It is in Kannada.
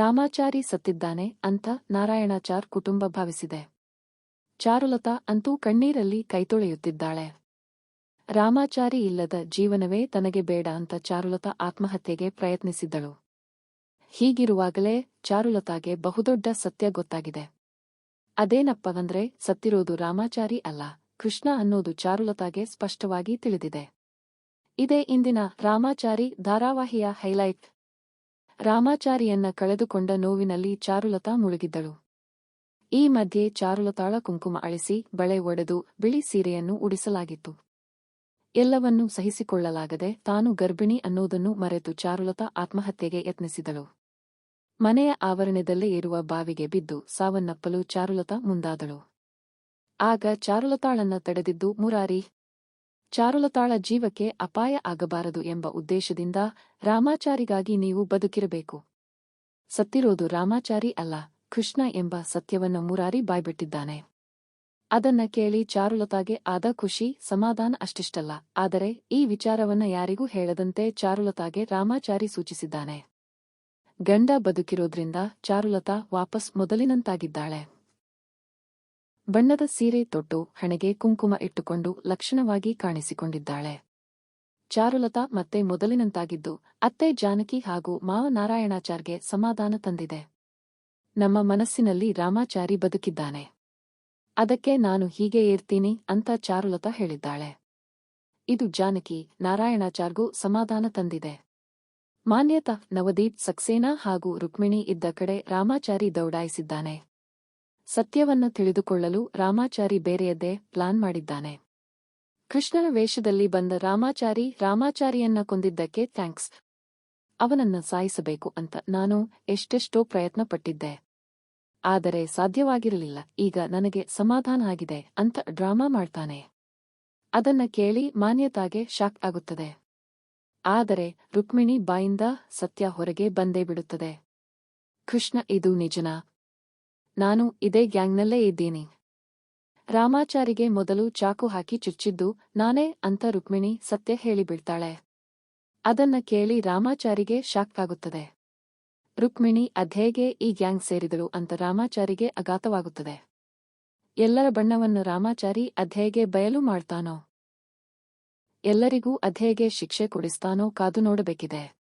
ರಾಮಾಚಾರಿ ಸತ್ತಿದ್ದಾನೆ ಅಂತ ನಾರಾಯಣಾಚಾರ್ ಕುಟುಂಬ ಭಾವಿಸಿದೆ. ಚಾರುಲತಾ ಅಂತೂ ಕಣ್ಣೀರಲ್ಲಿ ಕೈತೊಳೆಯುತ್ತಿದ್ದಾಳೆ. ರಾಮಾಚಾರಿ ಇಲ್ಲದ ಜೀವನವೇ ತನಗೆ ಬೇಡ ಅಂತ ಚಾರುಲತಾ ಆತ್ಮಹತ್ಯೆಗೆ ಪ್ರಯತ್ನಿಸಿದ್ದಳು. ಹೀಗಿರುವಾಗಲೇ ಚಾರುಲತಾಗೆ ಬಹುದೊಡ್ಡ ಸತ್ಯ ಗೊತ್ತಾಗಿದೆ. ಅದೇನಪ್ಪವಂದ್ರೆ ಸತ್ತಿರೋದು ರಾಮಾಚಾರಿ ಅಲ್ಲ, ಕೃಷ್ಣ ಅನ್ನೋದು ಚಾರುಲತಾಗೆ ಸ್ಪಷ್ಟವಾಗಿ ತಿಳಿದಿದೆ. ಇದೇ ಇಂದಿನ ರಾಮಾಚಾರಿ ಧಾರಾವಾಹಿಯ ಹೈಲೈಟ್. ರಾಮಾಚಾರಿಯನ್ನ ಕಳೆದುಕೊಂಡ ನೋವಿನಲ್ಲಿ ಚಾರುಲತಾ ಮುಳುಗಿದ್ದಳು. ಈ ಮಧ್ಯೆ ಚಾರುಲತಾಳ ಕುಂಕುಮ ಅಳಿಸಿ ಬಳೆ ಒಡೆದು ಬಿಳಿ ಸೀರೆಯನ್ನು ಉಡಿಸಲಾಗಿತ್ತು. ಎಲ್ಲವನ್ನೂ ಸಹಿಸಿಕೊಳ್ಳಲಾಗದೆ ತಾನು ಗರ್ಭಿಣಿ ಅನ್ನೋದನ್ನು ಮರೆತು ಚಾರುಲತಾ ಆತ್ಮಹತ್ಯೆಗೆ ಯತ್ನಿಸಿದಳು. ಮನೆಯ ಆವರಣದಲ್ಲೇ ಇರುವ ಬಾವಿಗೆ ಬಿದ್ದು ಸಾವನ್ನಪ್ಪಲು ಚಾರುಲತಾ ಮುಂದಾದಳು. ಆಗ ಚಾರುಲತಾಳನ್ನ ತಡೆದಿದ್ದು ಮುರಾರಿ ಚಾರುಲತಾಳ ಜೀವಕ್ಕೆ ಅಪಾಯ ಆಗಬಾರದು ಎಂಬ ಉದ್ದೇಶದಿಂದ ರಾಮಾಚಾರಿಗಾಗಿ ನೀವು ಬದುಕಿರಬೇಕು. ಸತ್ತಿರೋದು ರಾಮಾಚಾರಿ ಅಲ್ಲ, ಕೃಷ್ಣ ಎಂಬ ಸತ್ಯವನ್ನು ಮುರಾರಿ ಬಾಯ್ಬಿಟ್ಟಿದ್ದಾನೆ. ಅದನ್ನ ಕೇಳಿ ಚಾರುಲತಾಗೆ ಆದ ಖುಷಿ, ಸಮಾಧಾನ ಅಷ್ಟಿಷ್ಟಲ್ಲ, ಆದರೆ ಈ ವಿಚಾರವನ್ನ ಯಾರಿಗೂ ಹೇಳದಂತೆ ಚಾರುಲತಾಗೆ ರಾಮಾಚಾರಿ ಸೂಚಿಸಿದ್ದಾನೆ. ಗಂಡ ಬದುಕಿರೋದ್ರಿಂದ ಚಾರುಲತಾ ವಾಪಸ್ ಮೊದಲಿನಂತಾಗಿದ್ದಾಳೆ. ಬಣ್ಣದ ಸೀರೆ ತೊಟ್ಟು ಹಣೆಗೆ ಕುಂಕುಮ ಇಟ್ಟುಕೊಂಡು ಲಕ್ಷಣವಾಗಿ ಕಾಣಿಸಿಕೊಂಡಿದ್ದಾಳೆ. ಚಾರುಲತಾ ಮತ್ತೆ ಮೊದಲಿನಂತಾಗಿದ್ದು, ಅತ್ತೆ ಜಾನಕಿ ಹಾಗೂ ಮಾವ ನಾರಾಯಣಾಚಾರ್ಗೆ ಸಮಾಧಾನ ತಂದಿದೆ. ನಮ್ಮ ಮನಸ್ಸಿನಲ್ಲಿ ರಾಮಾಚಾರಿ ಬದುಕಿದ್ದಾನೆ. ಅದಕ್ಕೆ ನಾನು ಹೀಗೆ ಇರ್ತೀನಿ ಅಂತ ಚಾರುಲತಾ ಹೇಳಿದ್ದಾಳೆ. ಇದು ಜಾನಕಿ ನಾರಾಯಣಾಚಾರ್ಗೂ ಸಮಾಧಾನ ತಂದಿದೆ. ಮಾನ್ಯತಾ ನವದೀಪ್ ಸಕ್ಸೇನಾ ಹಾಗೂ ರುಕ್ಮಿಣಿ ಇದ್ದ ಕಡೆ ರಾಮಾಚಾರಿ ದೌಡಾಯಿಸಿದ್ದಾನೆ. ಸತ್ಯವನ್ನ ತಿಳಿದುಕೊಳ್ಳಲು ರಾಮಾಚಾರಿ ಬೇರೆಯದ್ದೇ ಪ್ಲಾನ್ ಮಾಡಿದ್ದಾನೆ. ಕೃಷ್ಣನ ವೇಷದಲ್ಲಿ ಬಂದ ರಾಮಾಚಾರಿ ರಾಮಾಚಾರಿಯನ್ನ ಕೊಂದಿದ್ದಕ್ಕೆ ಥ್ಯಾಂಕ್ಸ್. ಅವನನ್ನ ಸಾಯಿಸಬೇಕು ಅಂತ ನಾನು ಎಷ್ಟೆಷ್ಟೋ ಪ್ರಯತ್ನ ಪಟ್ಟಿದ್ದೆ ಆದರೆ ಸಾಧ್ಯವಾಗಿರಲಿಲ್ಲ, ಈಗ ನನಗೆ ಸಮಾಧಾನ ಆಗಿದೆ ಅಂತ ಡ್ರಾಮಾ ಮಾಡ್ತಾನೆ. ಅದನ್ನ ಕೇಳಿ ಮಾನ್ಯತಾಗೆ ಶಾಕ್ ಆಗುತ್ತದೆ. ಆದರೆ ರುಕ್ಮಿಣಿ ಬಾಯಿಂದ ಸತ್ಯ ಹೊರಗೆ ಬಂದೇ ಬಿಡುತ್ತದೆ. ಕೃಷ್ಣ, ಇದು ನಿಜನಾ? ನಾನು ಇದೇ ಗ್ಯಾಂಗ್ನಲ್ಲೇ ಇದ್ದೀನಿ. ರಾಮಾಚಾರಿಗೆ ಮೊದಲು ಚಾಕು ಹಾಕಿ ಚುಚ್ಚಿದ್ದು, ನಾನೇ ಅಂತ ರುಕ್ಮಿಣಿ ಸತ್ಯ ಹೇಳಿಬಿಡ್ತಾಳೆ. ಅದನ್ನ ಕೇಳಿ ರಾಮಾಚಾರಿಗೆ ಶಾಕ್ ಆಗುತ್ತದೆ ರುಕ್ಮಿಣಿ ಅದ್ಹೇಗೆ ಈ ಗ್ಯಾಂಗ್ ಸೇರಿದಳು ಅಂತ ರಾಮಾಚಾರಿಗೆ ಅಗಾತವಾಗುತ್ತದೆ ಎಲ್ಲರ ಬಣ್ಣವನ್ನು ರಾಮಾಚಾರಿ ಅದ್ಹೇಗೆ ಬಯಲು ಮಾಡ್ತಾನೋ? ಎಲ್ಲರಿಗೂ ಅಧ್ಯಯಗೆ ಶಿಕ್ಷೆ ಕೊಡಿಸ್ತಾನೋ ಕಾದು ನೋಡಬೇಕಿದೆ.